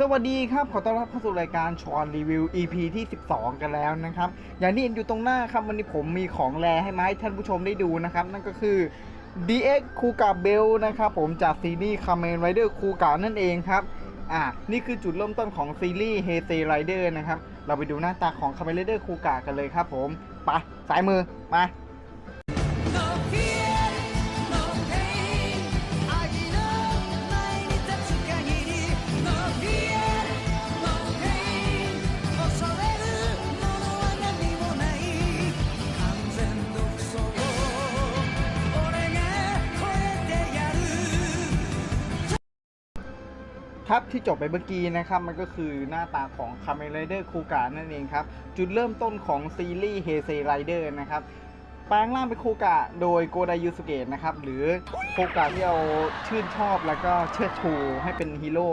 สวัสดีครับ ขอต้อนรับเข้าสู่รายการชอนรีวิว EP ที่ 12 กันแล้วนะครับ อย่างที่เห็นอยู่ตรงหน้าครับวันนี้ผมมีของแรให้มาให้ท่านผู้ชมได้ดูนะครับ นั่นก็คือ DX คูกาเบลนะครับผมจากซีรีส์คาเมนไรเดอร์คูกานั่นเองครับอ่านี่คือจุดเริ่มต้นของซีรีส์เฮเซไรเดอร์นะครับ เราไปดูหน้าตาของคาเมนไรเดอร์คูกากันเลยครับผมไปสายมือมา ครับที่จบไปเมื่อกี้นะครับมันก็คือหน้าตาของ k a m e Rider คูกานั่นเองครับ จุดเริ่มต้นของซีรีส์ h e เซ Rider นะครับแปลงร่างเป็นคูกะโดยโกไดยูสุเกะนะครับ หรือคูกะที่เราชื่นชอบแล้วก็เชิดชูให้เป็นฮีโร่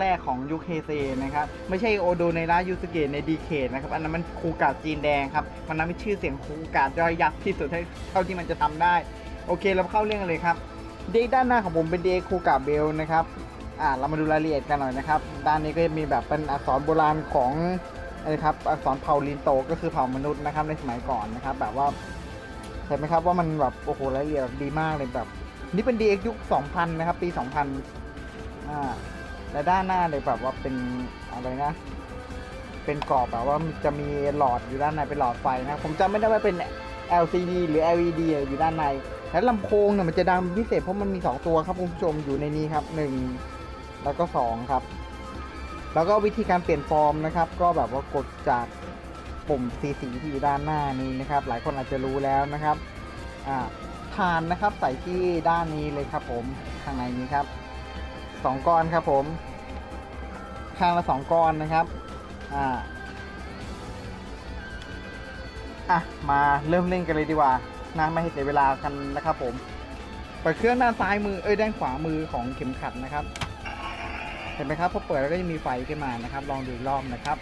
แรก ๆ ของยุคเฮเซนะครับ ไม่ใช่โอโดในรายูสุเกะในดีเคนะครับ อันนั้นมันคูกะจีนแดงครับ มันนั้นเป็นชื่อเสียงคูกะย่อยยักษ์ที่สุดเท่าที่มันจะทำได้ โอเคเราเข้าเรื่องเลยครับ เด็กด้านหน้าของผมเป็นเด็กคูกะเบลนะครับ อ่าเรามาดูรายละเอียดกันหน่อยนะครับ ด้านนี้ก็จะมีแบบเป็นอักษรโบราณของอะไรครับอักษรเผ่าลินโตก็คือเผ่ามนุษย์นะครับในสมัยก่อนนะครับ แบบว่าเห็นไหมครับว่ามันแบบโอ้โหรายละเอียดดีมากเลยแบบ นี่เป็น DX ยุค 2000 นะครับ ปี 2000อ่าและด้านหน้าเลยแบบว่าเป็นอะไรนะ เป็นกรอบแบบว่าจะมีหลอดอยู่ด้านในเป็นหลอดไฟนะผมจำไม่ได้ว่าเป็น LCD หรือ LED อยู่ด้านใน และลำโพงเนี่ยมันจะดังพิเศษเพราะมันมี 2 ตัวครับคุณผู้ชมอยู่ในนี้ครับ1 แล้วก็2ครับ แล้วก็วิธีการเปลี่ยนฟอร์มนะครับ ก็แบบว่ากดจากปุ่มสีสีที่อยู่ด้านหน้านี้นะครับ หลายคนอาจจะรู้แล้วนะครับอ่าทานนะครับใส่ที่ด้านนี้เลยครับผมข้างในนี้ครับสองก้อนครับผม ข้างละสองก้อนนะครับอ่าอะมาเริ่มเล่นกันเลยดีกว่านะไม่ให้เสียเวลากันนะครับผมเปิดเครื่องด้านซ้ายมือเอ้ยด้านขวามือของเข็มขัดนะครับ เห็นไหมครับพอเปิดแล้วก็จะมีไฟขึ้นมานะครับ ลองดูรอบนะครับ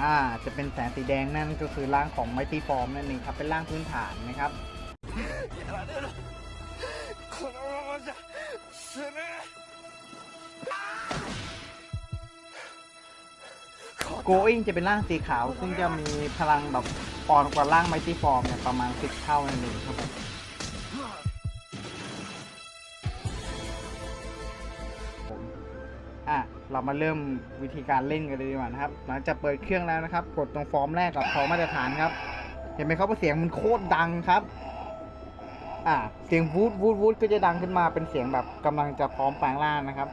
อ่าจะเป็นแสงสีแดงนั่นก็คือร่างของไมตี้ฟอร์มนั่นเองครับเป็นร่างพื้นฐานนะครับโกอิงจะเป็นร่างสีขาว ซึ่งจะมีพลังแบบปอนกว่าร่างไมตี้ฟอร์มเนี่ยประมาณสิบเท่านั่นเองครับผม อะเรามาเริ่มวิธีการเล่นกันเลยดีกว่านะครับ หลังจากเปิดเครื่องแล้วนะครับ กดตรงฟอร์มแรกกับพอมาตรฐานครับ เห็นไหมครับว่าเสียงมันโคตรดังครับอะเสียงวูดวูดวูดก็จะดังขึ้นมาเป็นเสียงแบบกำลังจะพร้อมแปลงร่างนะครับ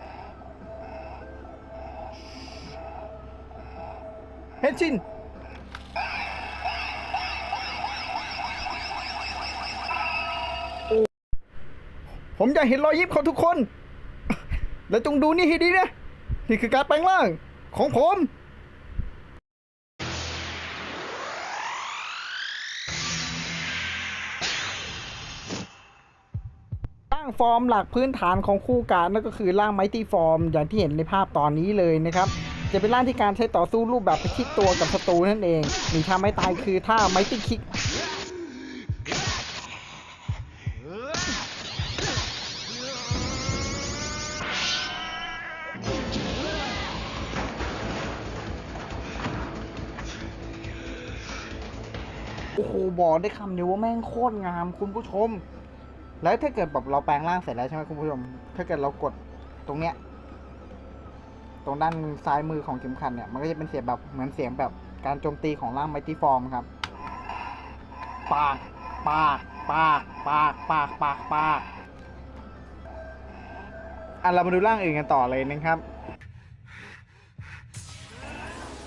เฮนชินผมอยากเห็นรอยยิ้มของทุกคน และจงดูนี่ให้ดีนะ นี่คือการแปลงร่างของผม ร่างฟอร์มหลักพื้นฐานของคู่การนั่นก็คือร่างไมตี้ฟอร์ม อย่างที่เห็นในภาพตอนนี้เลยนะครับ จะเป็นร่างที่การใช้ต่อสู้รูปแบบไประชิดตัวกับศัตรูนั่นเองหนีท่าไม่ตายคือท่าไมตี้คิก โอ้โหบอกได้คำเดียวว่าแม่งโคตรงามคุณผู้ชม แล้วถ้าเกิดแบบเราแปลงร่างเสร็จแล้วใช่ไหมคุณผู้ชม ถ้าเกิดเรากดตรงเนี้ย ตรงด้านซ้ายมือของเข็มขัดเนี่ย มันก็จะเป็นเสียงแบบเหมือนเสียงแบบการโจมตีของร่างไมตี้ฟอร์มครับ ปาก ปาก ปาก ปาก ปาก ปาก ปาก อะเรามาดูร่างอื่นกันต่อเลยนะครับ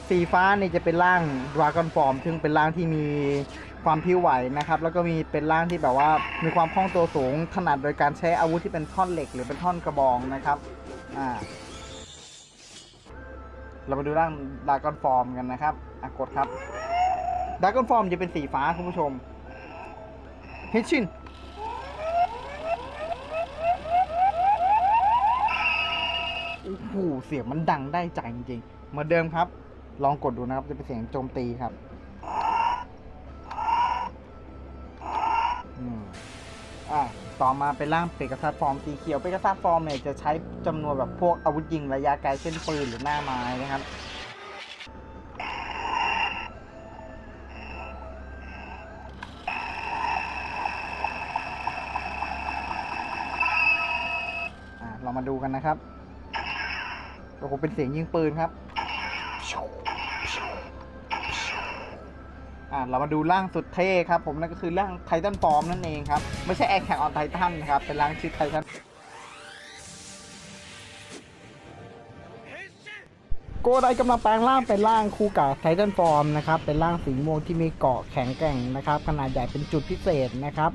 สีฟ้านี่จะเป็นร่างดราก้อนฟอร์ม ซึ่งเป็นร่างที่มีความพิ้วไหวนะครับ แล้วก็มีเป็นร่างที่แบบว่ามีความคล่องตัวสูงถนัดโดยการใช้อาวุธที่เป็นท่อนเหล็กหรือเป็นท่อนกระบองนะครับ อ่า เรามาดูร่างดราก้อนฟอร์มกันนะครับอะกดครับดราก้อนฟอร์มจะเป็นสีฟ้าคุณผู้ชมเฮชินโอ้โหเสียงมันดังได้ใจจริงๆเหมือนเดิมครับ ลองกดดูนะครับ จะเป็นเสียงโจมตีครับอะต่อมาเป็นร่างเปก a ซัสฟอร์มสีเขียวเปก a ซัสฟอร์มเนี่ยจะใช้จำนวนแบบพวกอาวุธยิงระยะไกลเช่นปืนหรือหน้าไม้นะครับอะเรามาดูกันนะครับโอ้โหเป็นเสียงยิงปืนครับ อะเรามาดูร่างสุดเท่ครับผมนั่นก็คือร่างไททันฟอร์มนั่นเองครับ ไม่ใช่แอคแข่งออนไททันนะครับ เป็นร่างชื่อไททันโกไดกำลังแปลงร่างเป็นร่างคู่กับไททันฟอร์มนะครับ เป็นร่างสีม่วงที่มีเกาะแข็งแกร่งนะครับ ขนาดใหญ่เป็นจุดพิเศษนะครับ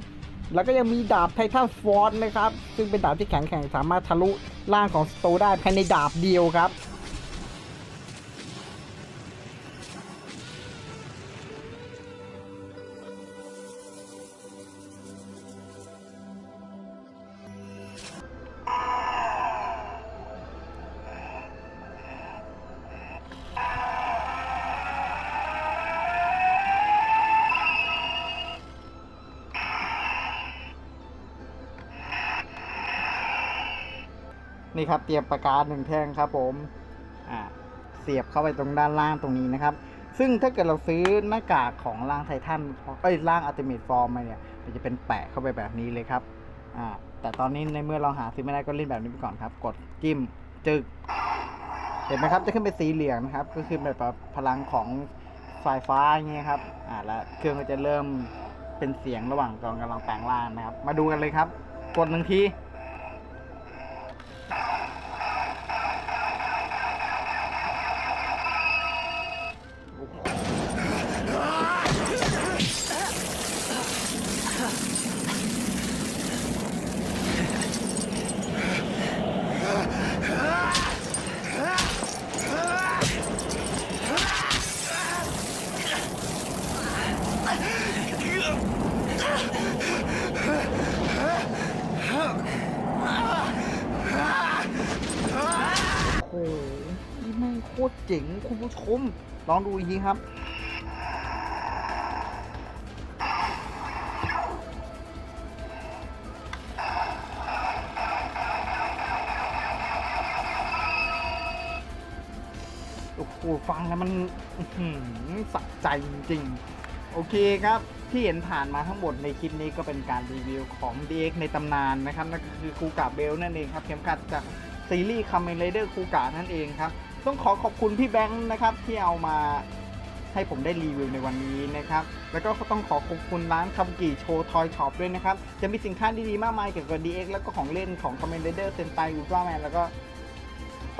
แล้วก็ยังมีดาบไททันฟอร์นะครับ ซึ่งเป็นดาบที่แข็งแกร่งสามารถทะลุร่างของสโตได้ภายในดาบเดียวครับ นี่ครับเตรียมปากกาหนึ่งแท่งครับผมอ่าเสียบเข้าไปตรงด้านล่างตรงนี้นะครับ ซึ่งถ้าเกิดเราซื้อหน้ากากของร่างไททันเอ้ยร่างอัลติเมทฟอร์มมาเนี่ยมันจะเป็นแปะเข้าไปแบบนี้เลยครับอ่าแต่ตอนนี้ในเมื่อเราหาซื้อไม่ได้ก็เล่นแบบนี้ไปก่อนครับ กดจิ้มจึกเห็นไหมครับจะขึ้นเป็นสีเหลืองนะครับ ก็คือแบบพลังของสายฟ้าอย่างเงี้ยครับอ่าแล้วเครื่องก็จะเริ่มเป็นเสียงระหว่างตอนกำลังแปลงร่างนะครับ มาดูกันเลยครับ กดหนึ่งที นี่แม่งโคตรเจ๋งคุณผู้ชม ลองดูอีกทีครับโอ้โหฟังแล้วมันสะใจจริงๆ โอเคครับที่เห็นผ่านมาทั้งหมดในคลิปนี้ก็เป็นการรีวิวของ DX ในตำนานนะครับนั่นก็คือคูกาเบลนั่นเองครับเข็มขัดจาก ซีรีส์คัมเมนไรเดอร์คูกานั่นเองครับ ต้องขอขอบคุณพี่แบงค์นะครับที่เอามาให้ผมได้รีวิวในวันนี้นะครับ แล้วก็ต้องขอขอบคุณร้านคำกี่โชว์ทอยช็อปด้วยนะครับ จะมีสินค้าดีๆ มากมายเกี่ยวกับ DX แล้วก็ของเล่นของ c o m m a n d e r เซนไตอุลตร้าแมนแล้วก็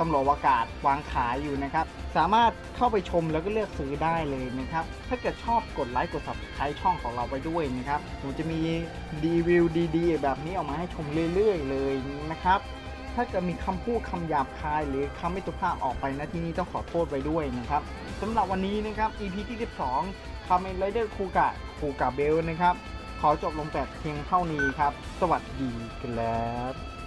ตำรวจอวกาศวางขายอยู่นะครับ สามารถเข้าไปชมแล้วก็เลือกซื้อได้เลยนะครับ ถ้าเกิดชอบกดไลค์กด subscribe ช่องของเราไปด้วยนะครับผมจะมีรีวิวดีๆ แบบนี้ออกมาให้ชมเรื่อยๆ เลยนะครับ ถ้าเกิดมีคำพูดคำหยาบคาย หรือคำไม่สุภาพออกไปนะที่นี่ต้องขอโทษไปด้วยนะครับสำหรับวันนี้นะครับ EP ที่ 12 c o m m e n Rider คูกะคูกะเบลนะครับ ขอจบลงแต่เพียงเท่านี้ครับ สวัสดีกันแล้ว